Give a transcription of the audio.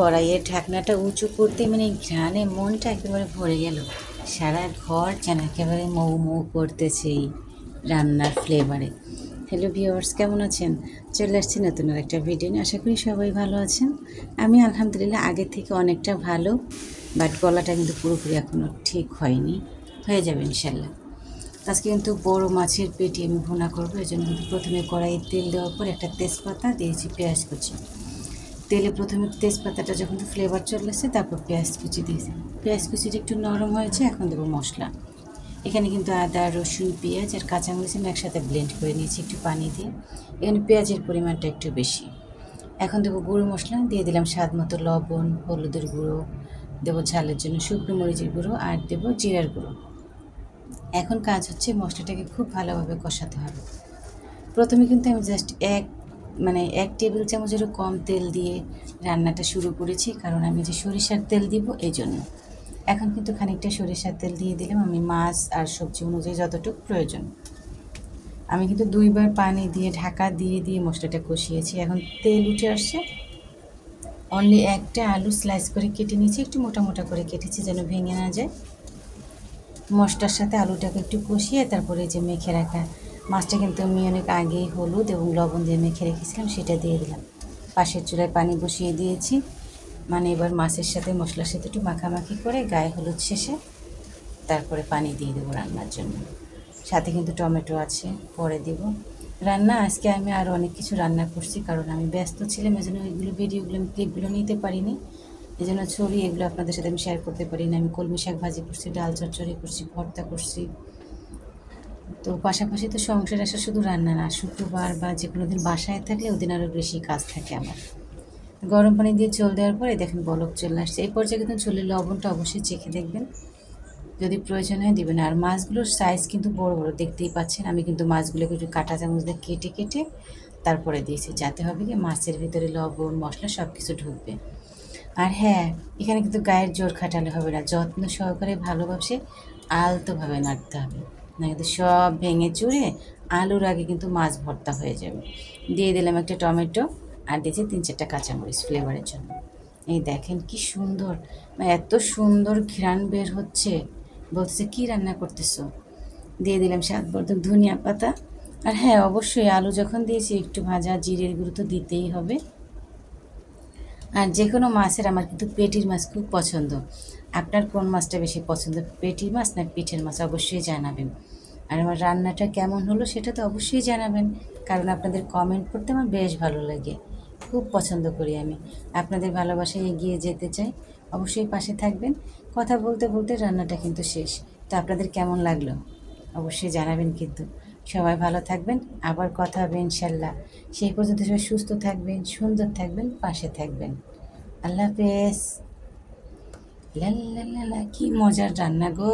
কড়াইয়ের ঢাকনাটা উঁচু করতে মানে ঘ্রাণে মনটা একেবারে ভরে গেল। সারা ঘর যেন একেবারে মৌ মৌ করতেছে এই রান্নার ফ্লেভারে হ্যালো ভিওয়ার্স কেমন আছেন? চলে আসছি নতুন আর একটা ভিডিও নিয়ে। আশা করি সবাই ভালো আছেন। আমি আলহামদুলিল্লাহ আগের থেকে অনেকটা ভালো বাট গলাটা কিন্তু পুরোপুরি এখনও ঠিক হয়নি। হয়ে যাবে ইনশাল্লাহ আজকে কিন্তু বড় মাছের পেটি আমি ভুনা করব। এই জন্য কিন্তু প্রথমে কড়াইয়ে তেল দেওয়ার পর একটা তেজপাতা, দিয়েছি পেঁয়াজ কুচি। তেলে প্রথমে তেজপাতাটা যখন ফ্লেভার চলে আসছে তারপর পেঁয়াজ কুচি দিয়েছি পেঁয়াজ কুচিটা একটু নরম হয়েছে, এখন দেবো মশলা। এখানে কিন্তু আদা, রসুন, পেঁয়াজ আর কাঁচামরিচ আমি একসাথে ব্লেন্ড করে নিয়েছি একটু পানি দিয়ে। এখানে পেঁয়াজের পরিমাণটা একটু বেশি। এখন দেবো গুঁড়ো মশলা, দিয়ে দিলাম স্বাদ মতো লবণ, হলুদের গুঁড়ো, দেবো ঝালের জন্য শুকনো মরিচের গুঁড়ো আর দেবো জিরার গুঁড়ো। এখন কাজ হচ্ছে মশলাটাকে খুব ভালোভাবে কষাতে হবে। প্রথমে কিন্তু আমি জাস্ট এক মানে এক টেবিল চামচেরও কম তেল দিয়ে রান্নাটা শুরু করেছি, কারণ আমি যে সরিষার তেল দিব এই জন্য এখন কিন্তু খানিকটা সরিষার তেল দিয়ে দিলাম, আমি মাছ আর সবজি অনুযায়ী যতটুকু প্রয়োজন। আমি কিন্তু দুইবার পানি দিয়ে, ঢাকা দিয়ে দিয়ে মশলাটা কষিয়েছি। এখন তেল উঠে আসছে। অনলি একটা আলু স্লাইস করে কেটে নিয়েছি, একটু মোটা মোটা করে কেটেছি যেন ভেঙে না যায়। মশলার সাথে আলুটাকে একটু কষিয়ে তারপরে যে মেখে রাখা মাছটা কিন্তু আমি অনেক আগেই হলুদ এবং লবণ দিয়ে মেখে রেখেছিলাম, সেটা দিয়ে দিলাম। পাশের চুলায় পানি বসিয়ে দিয়েছি। মানে এবার মাছের সাথে মশলার সাথে একটু মাখামাখি করে গায়ে হলুদ শেষে তারপরে পানি দিয়ে দেবো রান্নার জন্য। সাথে কিন্তু টমেটো আছে, পরে দেব। রান্না, আজকে আমি আরও অনেক কিছু রান্না করছি, কারণ আমি ব্যস্ত ছিলাম এই জন্য ওইগুলো ভিডিওগুলো আমি ক্লিপগুলো নিতে পারিনি। এই জন্য ছড়ি এগুলো আপনাদের সাথে আমি শেয়ার করতে পারি না। আমি কলমি শাক ভাজি করছি, ডাল চচ্চড়ি করছি, ভর্তা করছি। তো পাশাপাশি তো সংসার আসা শুধু রান্না না, শুক্রবার বা যে কোনো দিন বাসায় থাকলে ওদিন আরও বেশি কাজ থাকে আমার। গরম পানি দিয়ে চল দেওয়ার পরে দেখেন বলক চলে আসছে। এই পর্যায়ে কিন্তু চুলের লবণটা অবশ্যই চেখে দেখবেন। যদি প্রয়োজন হয় দিবেন। আর মাছগুলোর সাইজ কিন্তু বড় বড়, দেখতেই পাচ্ছেন। আমি কিন্তু মাছগুলোকে একটু কাঁটা চামচ দিয়ে কেটে কেটে তারপরে দিয়েছি। যাতে হবে কি মাছের ভিতরে লবণ, মশলা সব কিছু ঢুকবে। আর হ্যাঁ এখানে কিন্তু গায়ের জোর খাটালে হবে না। যত্ন সহকারে ভালোবাসে আলতোভাবে নাড়তে হবে। কিন্তু সব ভেঙে চুড়ে আলুর আগে কিন্তু মাছ ভর্তা হয়ে যাবে। দিয়ে দিলাম একটা টমেটো আর দিয়েছি তিন চারটা কাঁচামরিচ ফ্লেভারের জন্য। এই দেখেন কি সুন্দর মানে এত সুন্দর ঘ্রাণ বের হচ্ছে। বলতেছে, কী রান্না করতেছো? দিয়ে দিলাম স্বাদবর্ধক ধনিয়া পাতা। আর হ্যাঁ অবশ্যই আলু যখন দিয়েছি, একটু ভাজা, জিরের গুঁড়ো তো দিতেই হবে। আর যে কোনো মাছের আমার কিন্তু পেটির মাছ খুব পছন্দ। আপনার কোন মাছটা বেশি পছন্দ, পেটির মাছ না পিঠের মাছ? অবশ্যই জানাবেন। আর আমার রান্নাটা কেমন হলো সেটা তো অবশ্যই জানাবেন, কারণ আপনাদের কমেন্ট করতে আমার বেশ ভালো লাগে। খুব পছন্দ করি আমি। আপনাদের ভালোবাসায় এগিয়ে যেতে চাই। অবশ্যই পাশে থাকবেন। কথা বলতে বলতে রান্নাটা কিন্তু শেষ। তো আপনাদের কেমন লাগল? অবশ্যই জানাবেন কিন্তু। সবাই ভালো থাকবেন। আবার কথা হবে ইনশাল্লাহ। সেই পর্যন্ত সবাই সুস্থ থাকবেন, সুন্দর থাকবেন, পাশে থাকবেন। আল্লাহ হাফেজ। লা লা লা লা, কি মজার রান্না গো।